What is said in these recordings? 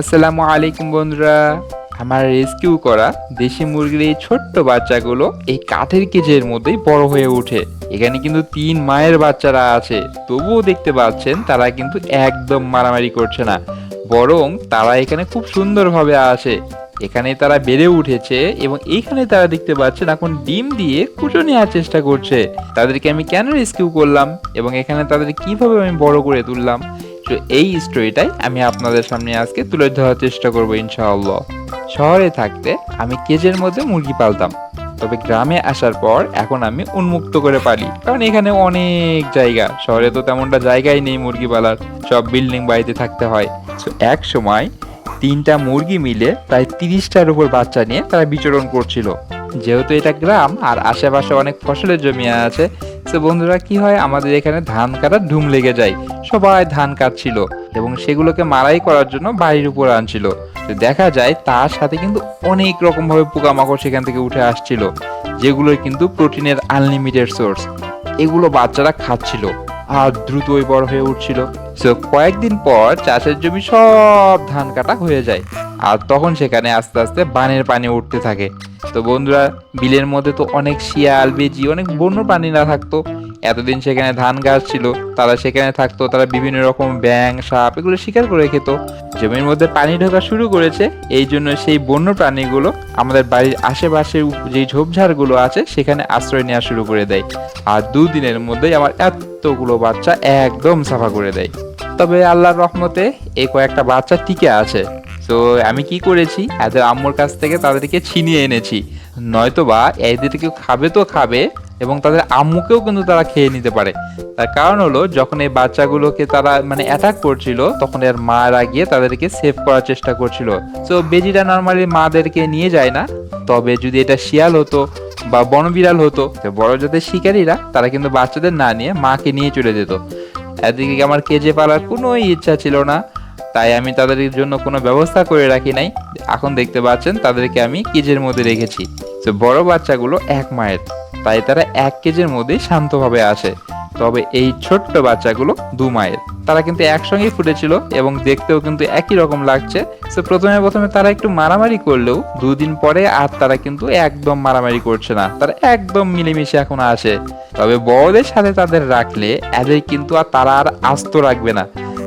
আসসালামু আলাইকুম বন্ধুরা। আমার রেস্কিউ করা দেশি মুরগির এই ছোট্ট বাচ্চাগুলো এই কাঠের কেজের মধ্যেই বড় হয়ে ওঠে। এখানে কিন্তু তিন মায়ের বাচ্চারা আছে। তবুও দেখতে পাচ্ছেন, তারা কিন্তু একদম মারামারি করছে না। বরং তারা এখানে খুব সুন্দরভাবে আছে। এখানে তারা বেড়ে উঠেছে এবং এইখানে তারা দেখতে পাচ্ছেন এখন ডিম দিয়ে কুচো নেওয়ার চেষ্টা করছে। তাদেরকে আমি কেন রেস্কিউ করলাম এবং এখানে তাদের কীভাবে আমি বড় করে তুললাম? এই স্টোরিটাই আমি আপনাদের সামনে আজকে তুলে ধরার চেষ্টা করব ইনশাআল্লাহ। শহরে থাকতে আমি কেজের মধ্যে মুরগি পালতাম, তবে গ্রামে আসার পর এখন আমি উন্মুক্ত করে পালি, কারণ এখানে অনেক জায়গা, শহরে তো তেমনটা জায়গাই নেই মুরগি পালার, সব বিল্ডিং বাড়িতে থাকতে হয়। তো এক সময় তিনটা মুরগি মিলে প্রায় তিরিশটার উপর বাচ্চা নিয়ে তারা বিচরণ করছিল। যেহেতু এটা গ্রাম, আর আশেপাশে অনেক ফসলের জমি আছে তো বন্ধুরা, কি হয়? আমাদের এখানে ধান কাটার ধুম লেগে যায়। সবাই ধান কাটছিল এবং সেগুলোকে মারাই করার জন্য বাড়ির উপর আনছিল। দেখা যায়, তার সাথে কিন্তু অনেক রকম ভাবে পোকামাকড় সেখান থেকে উঠে আসছিল যেগুলো কিন্তু প্রোটিনের আনলিমিটেড সোর্স। এগুলো বাচ্চারা খাচ্ছিল আর দ্রুতই বড় হয়ে উঠছিল। সো কয়েকদিন পর চাষের জমি সব ধান কাটা হয়ে যায়। আর তখন সেখানে আস্তে আস্তে বানের পানি উঠতে থাকে। তো বন্ধুরা, বিলের মধ্যে তো অনেক শিয়াল, বেজি, অনেক বন্য প্রাণীরা থাকতো। এতদিন সেখানে ধান গাছ ছিল, তারা সেখানে থাকতো, তারা বিভিন্ন রকম ব্যাং সাপ এগুলো শিকার করে খেত। জমির মধ্যে পানি ঢোকা শুরু করেছে, এই জন্য সেই বন্য প্রাণীগুলো আমাদের বাড়ির আশেপাশে যে ঝোপঝাড়গুলো আছে, সেখানে আশ্রয় নেওয়া শুরু করে দেয়। আর দুদিনের মধ্যেই আমার এতগুলো বাচ্চা একদম সাফা করে দেয়। তবে আল্লাহর রহমতে এই কয়েকটা বাচ্চা টিকে আছে। তো আমি কি করেছি? এদের আম্মুর কাছ থেকে তাদেরকে ছিনিয়ে এনেছি। নয়তোবা এদেরকে খাবে তো খাবে এবং তাদের আম্মুকেও কিন্তু তারা খেয়ে নিতে পারে। তার কারণ হলো, যখন এই বাচ্চাগুলোকে তারা মানে অ্যাটাক করছিল, তখন এর মারা গিয়ে তাদেরকে সেভ করার চেষ্টা করছিল। তো বেজিটা নর্মালি মাদেরকে নিয়ে যায় না। তবে যদি এটা শিয়াল হতো বা বনবিড়াল হতো বড় জাতের শিকারীরা, তারা কিন্তু বাচ্চাদের না নিয়ে মাকে নিয়ে চলে যেত। এদিকে আমার কেজে পালার কোনো ইচ্ছা ছিল না। তাই আমি তাদের জন্য কোনো ব্যবস্থা করে রাখি নাই। এখন দেখতে পাচ্ছেন তাদেরকে আমি কেজের মধ্যে রেখেছি। তো বড় বাচ্চাগুলো এক মায়ের, তাই তারা এক কেজের মধ্যেই শান্তভাবে আসে তবে এই ছোট্ট বাচ্চাগুলো দু মায়ের। তারা কিন্তু একসঙ্গেই ফুটেছিল এবং দেখতেও কিন্তু একই রকম লাগছে। তো প্রথমে প্রথমে তারা একটু মারামারি করলেও দুদিন পরে আর তারা কিন্তু একদম মারামারি করছে না। তারা একদম মিলেমিশে এখন আসে তবে বড়দের সাথে তাদের রাখলে এদের কিন্তু আর তারা আর আস্ত রাখবে না।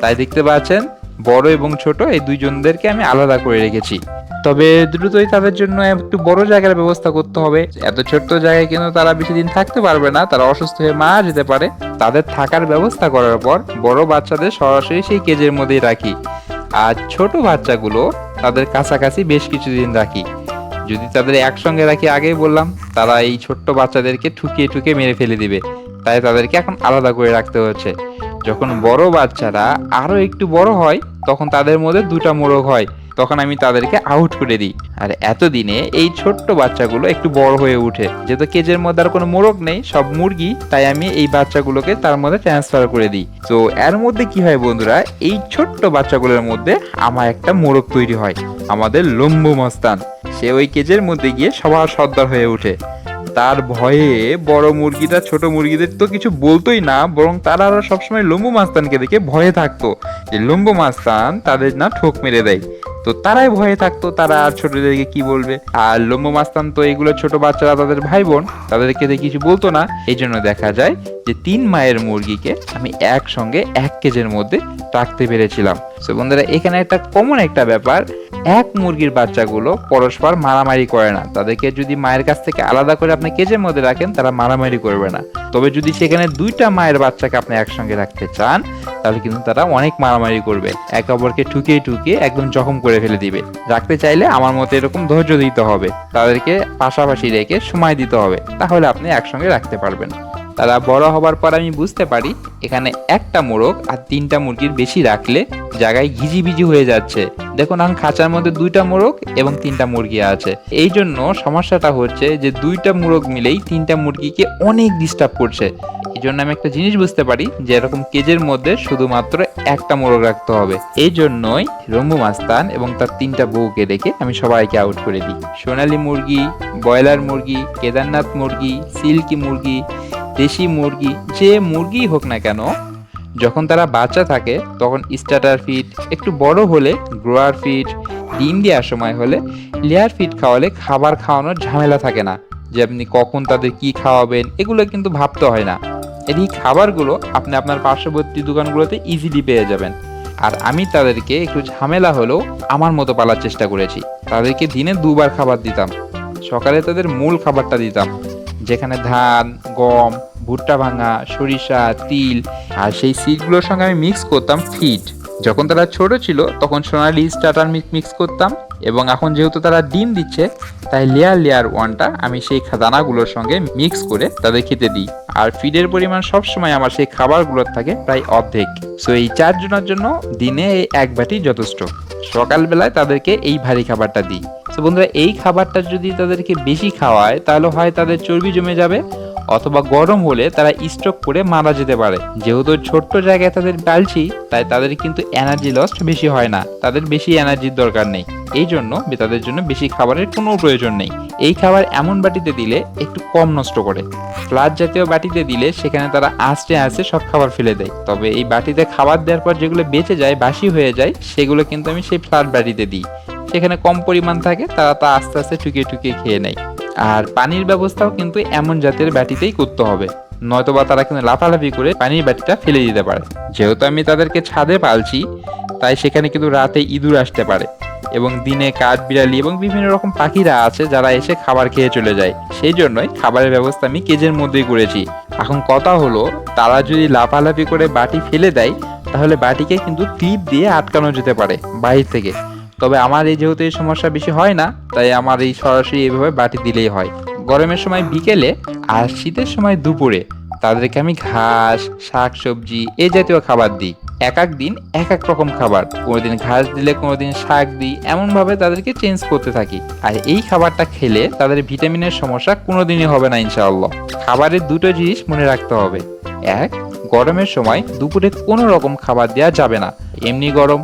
তাই দেখতে পাচ্ছেন বড় এবং ছোট, এই দুইজনদেরকে আমি আলাদা করে রেখেছি। তবে দ্রুতই তাদের জন্য একটু বড় জায়গার ব্যবস্থা করতে হবে। এত ছোট্ট জায়গায় কিন্তু তারা বেশি দিন থাকতে পারবে না? তারা অসুস্থ হয়ে মারা যেতে পারে। তাদের থাকার ব্যবস্থা করার পর বড় বাচ্চাদের সরাসরি সেই কেজের মধ্যেই রাখি। আর ছোট বাচ্চাগুলো তাদের কাছাকাছি বেশ কিছুদিন রাখি। যদি তাদের একসঙ্গে রাখি, আগেই বললাম, তারা এই ছোট্ট বাচ্চাদেরকে ঠুকিয়ে ঠুকিয়ে মেরে ফেলে দিবে। তাই তাদেরকে এখন আলাদা করে রাখতে হচ্ছে। যখন বড় বাচ্চারা আরও একটু বড় হয়, তখন তাদের মধ্যে দুটা মোরগ হয়। তখন আমি তাদেরকে আউট করে দিই। আর এতদিনে এই ছোট্ট বাচ্চাগুলো একটু বড় হয়ে উঠে। যেহেতু কেজের মধ্যে আর কোনো মোরগ নেই, সব মুরগি, তাই আমি এই বাচ্চাগুলোকে তার মধ্যে ট্রান্সফার করে দিই। তো এর মধ্যে কি হয় বন্ধুরা, এই ছোট্ট বাচ্চাগুলোর মধ্যে আমার একটা মোরগ তৈরি হয়। আমাদের লম্বু মস্তান। সে ওই কেজের মধ্যে গিয়ে সবার সর্দার হয়ে ওঠে। তার ভয়ে বড় মুরগিটা, ছোট মুরগিদের তো কিছু বলতোই না, বরং তারা আরও সবসময় লম্বু মাস্তানকে দেখে ভয়ে থাকতো যে লম্বু মাস্তান তাদের না ঠোক মেরে দেয়। তো তারাই ভয়ে থাকতো, তারা আর ছোটদেরকে কি বলবে? আর লম্বু মাস্তান তো এগুলো ছোট বাচ্চারা, তাদের ভাই বোন তাদেরকে দেখে কিছু বলতো না। এই জন্য দেখা যায় যে তিন মায়ের মুরগিকে আমি একসঙ্গে এক কেজের মধ্যে রাখতে পেরেছিলাম। তো বন্ধুরা, এখানে একটা কমন একটা ব্যাপার এক মুরগির বাচ্চাগুলো পরস্পর মারামারি করে না। তাদেরকে যদি মায়ের কাছ থেকে আলাদা করে আপনি কেজের মধ্যে রাখেন, তারা মারামারি করবে না। তবে যদি সেখানে দুইটা মায়ের বাচ্চাকে আপনি একসঙ্গে রাখতে চান, তাহলে কিন্তু তারা অনেক মারামারি করবে। একে অপরকে ঠুকিয়ে ঠুকিয়ে একদম জখম করে ফেলে দিবে। রাখতে চাইলে আমার মতে এরকম ধৈর্য দিতে হবে। তাদেরকে পাশাপাশি রেখে সময় দিতে হবে। তাহলে আপনি একসঙ্গে রাখতে পারবেন। তারা বড় হবার পর আমি বুঝতে পারি, এখানে একটা মোরগ আর তিনটা মুরগির বেশি রাখলে জায়গায় ঘিজিবিজি হয়ে যাচ্ছে। দেখুন এখন খাঁচার মধ্যে দুইটা মোরগ এবং তিনটা মুরগি আছে। এই জন্য সমস্যাটা হচ্ছে যে দুইটা মোরগ মিলেই তিনটা মুরগিকে অনেক ডিস্টার্ব করছে। এই জন্য আমি একটা জিনিস বুঝতে পারি যে এরকম কেজের মধ্যে শুধুমাত্র একটা মোরগ রাখতে হবে। এই জন্যই রম্বু মাস্তান এবং তার তিনটা বউকে রেখে আমি সবাইকে আউট করে দিই। সোনালী মুরগি, ব্রয়লার মুরগি, কেদারনাথ মুরগি, সিল্কি মুরগি দেশি মুরগি, যে মুরগি হোক না কেন, যখন তারা বাচ্চা থাকে, তখন স্টার্টার ফিড একটু বড় হলে গ্রোয়ার ফিড ডিম দেওয়ার সময় হলে লেয়ার ফিড খাওয়ালে খাবার খাওয়ানোর ঝামেলা থাকে না। যে আপনি কখন তাদের কি খাওয়াবেন, এগুলো কিন্তু ভাবতে হয় না। এই খাবারগুলো আপনি আপনার পার্শ্ববর্তী দোকানগুলোতে ইজিলি পেয়ে যাবেন। আর আমি তাদেরকে একটু ঝামেলা হলেও আমার মতো পালার চেষ্টা করেছি। তাদেরকে দিনে দুবার খাবার দিতাম। সকালে তাদের মূল খাবারটা দিতাম। যেখানে ধান, গম, ভুট্টা ভাঙা, সরিষা, তিল আর সেই সিডগুলোর সঙ্গে আমি মিক্স করতাম ফিড। যখন তারা ছোট ছিল, তখন সোনালি স্টার্টার মিক্স করতাম এবং এখন যেহেতু তারা ডিম দিচ্ছে, তাই লেয়ার লেয়ার ওয়ানটা আমি সেই দানাগুলোর সঙ্গে মিক্স করে তাদের খেতে দিই। আর ফিডের পরিমাণ সবসময় আমার সেই খাবারগুলোর থাকে প্রায় অর্ধেক। সো এই চারজনের জন্য দিনে এক বাটি যথেষ্ট। সকালবেলায় তাদেরকে এই ভারী খাবারটা দিই। তো বন্ধুরা, এই খাবারটা যদি তাদেরকে বেশি খাওয়ায়, তাহলে হয় তাদের চর্বি জমে যাবে অথবা গরম হলে তারা স্ট্রোক করে মারা যেতে পারে। যেহেতু ছোট্ট জায়গায় তাদের ডালছি, তাই তাদের কিন্তু এনার্জি লস্ট বেশি হয় না। তাদের বেশি এনার্জির দরকার নেই। এই জন্য তাদের জন্য বেশি খাবারের কোনো প্রয়োজন নেই। এই খাবার এমন বাটিতে দিলে একটু কম নষ্ট করে। ফ্লাট জাতীয় বাটিতে দিলে সেখানে তারা আস্তে আস্তে সব খাবার ফেলে দেয়। তবে এই বাটিতে খাবার দেওয়ার পর যেগুলো বেঁচে যায়, বাসি হয়ে যায়, সেগুলো কিন্তু আমি সেই ফ্লাট বাটিতে দিই। সেখানে কম পরিমাণ থাকে, তারা তা আস্তে আস্তে টুকিয়ে টুকিয়ে খেয়ে নেয়। আর পানির ব্যবস্থাও কিন্তু এমন জাতের বাটিতেই করতে হবে। নয়তোবা তারা কিন্তু লাফালাফি করে পানির বাটিটা ফেলে দিতে পারে। যেহেতু আমি তাদেরকে ছাদে পালছি, তাই সেখানে কিন্তু রাতে ইঁদুর আসতে পারে। এবং দিনে কাঠ, বিড়ালি এবং বিভিন্ন রকম পাখিরা আছে, যারা এসে খাবার খেয়ে চলে যায়। সেই জন্যই খাবারের ব্যবস্থা আমি কেজের মধ্যেই করেছি। এখন কথা হলো, তারা যদি লাফালাফি করে বাটি ফেলে দেয়, তাহলে বাটিকে কিন্তু ক্লিপ দিয়ে আটকানো যেতে পারে বাইরে থেকে। তবে আমার এই যেহেতু এই সমস্যা বেশি হয় না, তাই আমার এই সরাসরি এইভাবে বাটি দিলেই হয়। গরমের সময় বিকেলে আর শীতের সময় দুপুরে তাদেরকে আমি ঘাস শাক সবজি এই জাতীয় খাবার দিই। এক এক দিন এক এক রকম খাবার। কোনোদিন ঘাস দিলে কোনোদিন শাক দিই, এমনভাবে তাদেরকে চেঞ্জ করতে থাকি। আর এই খাবারটা খেলে তাদের ভিটামিনের সমস্যা কোনোদিনই হবে না, ইনশাআল্লাহ। খাবারের দুটো জিনিস মনে রাখতে হবে। এক, গরমের সময় দুপুরে কোনো রকম খাবার দেওয়া যাবে না। এমনি গরম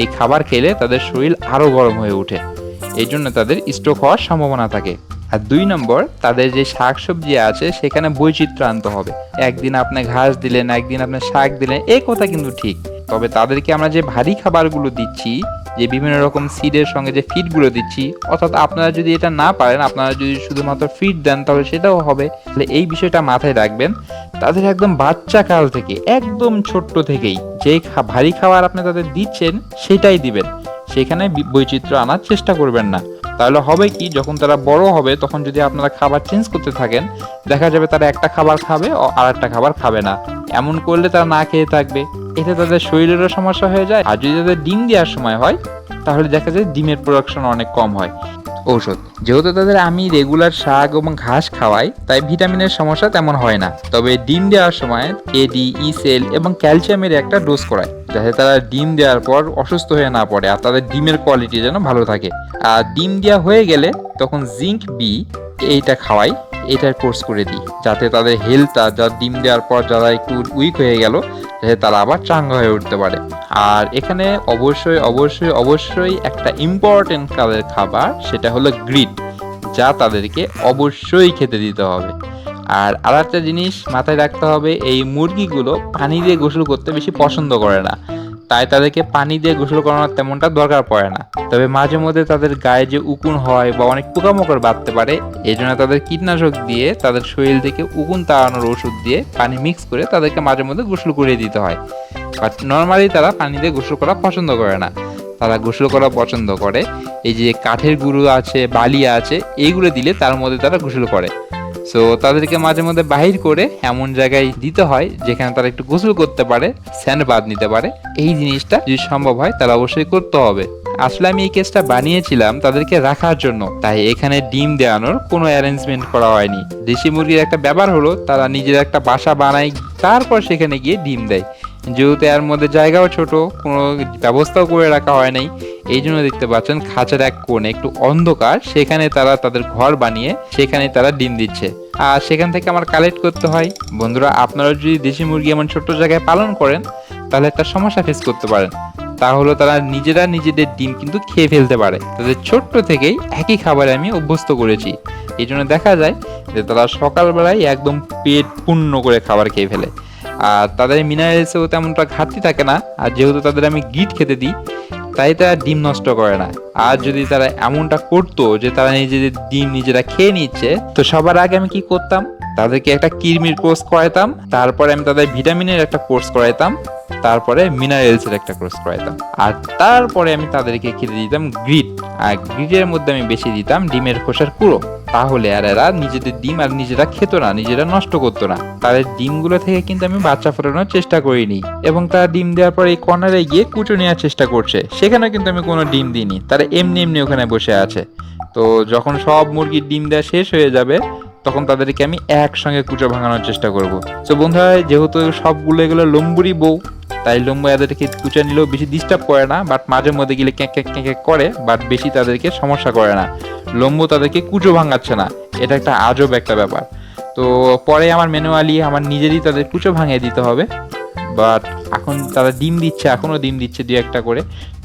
এই খাবার খেলে তাদের শরীর আরও গরম হয়ে ওঠে। এই জন্য তাদের স্ট্রোক হওয়ার সম্ভাবনা থাকে। আর দুই নম্বর, তাদের যে শাক সবজি আছে, সেখানে বৈচিত্র্য আনতে হবে। একদিন আপনি ঘাস দিলেন, একদিন আপনি শাক দিলেন, এই কথা কিন্তু ঠিক। তবে তাদেরকে আমরা যে ভারী খাবারগুলো দিচ্ছি, যে বিভিন্ন রকম সিডের সঙ্গে যে ফিডগুলো দিচ্ছি, অর্থাৎ আপনারা যদি এটা না পারেন, আপনারা যদি শুধুমাত্র ফিড দেন, তাহলে সেটাও হবে। তাহলে এই বিষয়টা মাথায় রাখবেন তাদের একদম বাচ্চা কাল থেকে, একদম ছোট্ট থেকেই যে ভারী খাবার আপনি তাদের দিচ্ছেন, সেটাই দিবেন। সেখানে বৈচিত্র্য আনার চেষ্টা করবেন না। তাহলে হবে কি, যখন তারা বড় হবে, তখন যদি আপনারা খাবার চেঞ্জ করতে থাকেন, দেখা যাবে তারা একটা খাবার খাবে আর একটা খাবার খাবে না। এমন করলে তারা না খেয়ে থাকবে। এতে তাদের শরীরেরও সমস্যা হয়ে যায়। আর যদি তাদের ডিম দেওয়ার সময় হয়, তাহলে দেখা যায় ডিমের প্রোডাকশন অনেক কম হয়। ঔষধ। যেহেতু তাদের আমি রেগুলার শাক এবং ঘাস খাওয়াই, তাই ভিটামিনের সমস্যা তেমন হয় না। তবে ডিম দেওয়ার সময় এডি ইসেল এবং ক্যালসিয়ামের একটা ডোজ করায় যাতে তারা ডিম দেওয়ার পর অসুস্থ হয়ে না পড়ে আর তাদের ডিমের কোয়ালিটি যেন ভালো থাকে। আর ডিম দেওয়া হয়ে গেলে তখন জিঙ্ক বি এইটা খাওয়াই। এটার কোর্স করে দিই। যাতে তাদের হেলথটা যা ডিম দেওয়ার পর যারা একটু উইক হয়ে গেল, যাতে তারা আবার চাঙ্গা হয়ে উঠতে পারে। আর এখানে অবশ্যই অবশ্যই অবশ্যই একটা ইম্পর্টেন্ট কালের খাবার, সেটা হলো গ্রিড যা তাদেরকে অবশ্যই খেতে দিতে হবে। আর আর একটা জিনিস মাথায় রাখতে হবে, এই মুরগিগুলো পানি দিয়ে গোসল করতে বেশি পছন্দ করে না। তাই তাদেরকে পানি দিয়ে গোসল করানোর তেমনটা দরকার পড়ে না। তবে মাঝে মধ্যে তাদের গায়ে যে উকুন হয় বা অনেক পোকামাকড় বাঁধতে পারে, এই জন্য তাদের কীটনাশক দিয়ে তাদের শরীর থেকে উকুন তাড়ানোর ওষুধ দিয়ে পানি মিক্স করে তাদেরকে মাঝে মধ্যে গোসল করিয়ে দিতে হয়। বাট নর্মালি তারা পানি দিয়ে গোসল করা পছন্দ করে না। তারা গোসল করা পছন্দ করে। এই যে কাঠের গুঁড়ো আছে, বালি আছে, এইগুলো দিলে তার মধ্যে তারা গোসল করে। সো তাদেরকে মাঝে মধ্যে বাহির করে এমন জায়গায় দিতে হয় যেখানে তারা একটু গোসল করতে পারে, স্যান্ড বাদ নিতে পারে। এই জিনিসটা যদি সম্ভব হয় তারা অবশ্যই করতে হবে। আসলে আমি এই কেসটা বানিয়েছিলাম তাদেরকে রাখার জন্য, তাই এখানে ডিম দেওয়ানোর কোনো অ্যারেঞ্জমেন্ট করা হয়নি। দেশি মুরগির একটা ব্যাপার হলো, তারা নিজের একটা বাসা বানায়, তারপর সেখানে গিয়ে ডিম দেয়। যেহেতু এর মধ্যে জায়গাও ছোট, কোনো ব্যবস্থাও করে রাখা হয় নাই। এই জন্য দেখতে পাচ্ছেন খাঁচার এক কোণে একটু অন্ধকার, সেখানে তারা তাদের ঘর বানিয়ে সেখানে তারা ডিম দিচ্ছে। আর সেখান থেকে আমার কালেক্ট করতে হয়। বন্ধুরা, আপনারা যদি দেশি মুরগি এমন ছোট্ট জায়গায় পালন করেন, তাহলে একটা সমস্যা ফেস করতে পারেন। তা হলো তারা নিজেরা নিজেদের ডিম কিন্তু খেয়ে ফেলতে পারে। তাদের ছোট্ট থেকেই একই খাবারে আমি অভ্যস্ত করেছি। এই জন্য দেখা যায় যে তারা সকালবেলায় একদম পেট পূর্ণ করে খাবার খেয়ে ফেলে। আর তাদের মিনারেলসেও তেমনটা ঘাটতি থাকে না। আর যেহেতু তাদের আমি গিট খেতে দিই, তাই তারা ডিম নষ্ট করে না। আর যদি তারা এমনটা করতো যে তারা নিজেদের ডিম নিজেরা খেয়ে নিচ্ছে, তো সবার আগে আমি কি করতাম? তাদেরকে একটা কিরমির কোর্স করাইতাম, তারপরে আমি তাদের ভিটামিনের একটা কোর্স করাইতাম, তারপরে মিনারেলস এর একটা কোর্স করাইতাম। আর তারপরে আমি তাদেরকে খেতে দিতাম গ্রিট আর গ্রিটের মধ্যে আমি বেশি দিতাম ডিমের খোসার কুড়ো। তাহলে আর এরা নিজেদের ডিম আর নিজেরা খেতো না, নিজেরা নষ্ট করতো না। তাদের ডিমগুলো থেকে কিন্তু আমি বাচ্চা ফোটানোর চেষ্টা করিনি এবং তারা ডিম দেওয়ার পর এই কর্নারে গিয়ে কুচো নেওয়ার চেষ্টা করছে। সেখানেও কিন্তু আমি কোনো ডিম দিইনি, তারা এমনি এমনি ওখানে বসে আছে। তো যখন সব মুরগির ডিম দেওয়া শেষ হয়ে যাবে, তখন তাদেরকে আমি একসঙ্গে কুচো ভাঙানোর চেষ্টা করব। তো বন্ধুরা, যেহেতু সবগুলো এগুলো লম্বুরি বউ তাই লম্বু এদেরকে কুচে নিলেও বেশি ডিস্টার্ব করে না বাট মাঝে মধ্যে গেলে ক্যাঁক ক্যাঁক ক্যাঁক করে বাট বেশি তাদেরকে সমস্যা করে না। লম্বু তাদেরকে কুচো ভাঙাচ্ছে না, এটা একটা আজব একটা ব্যাপার। তো পরে আমার ম্যানুয়ালি আমার নিজেরই তাদের কুচো ভাঙিয়ে দিতে হবে বাট এখন তারা ডিম দিচ্ছে এখনও ডিম দিচ্ছে দু একটা করে।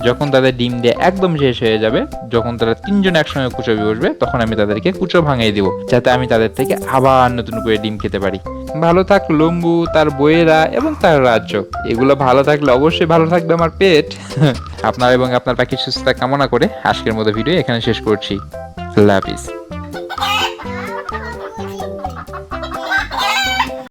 যখন তাদের ডিম দিয়ে একদম শেষ হয়ে যাবে, যখন তারা তিনজন একসঙ্গে কুচো বসবে, তখন আমি তাদেরকে কুচো ভাঙিয়ে দিব, যাতে আমি তাদের থেকে আবার নতুন করে ডিম খেতে পারি। ভালো থাক লম্বু, তার বইয়েরা এবং তার রাজ্য। এগুলো ভালো থাকলে অবশ্যই ভালো থাকবে আমার পেট। আপনার এবং আপনার পাখির সুস্থতা কামনা করে আজকের মতো ভিডিও এখানে শেষ করছি। আল্লাহ হাফিজ।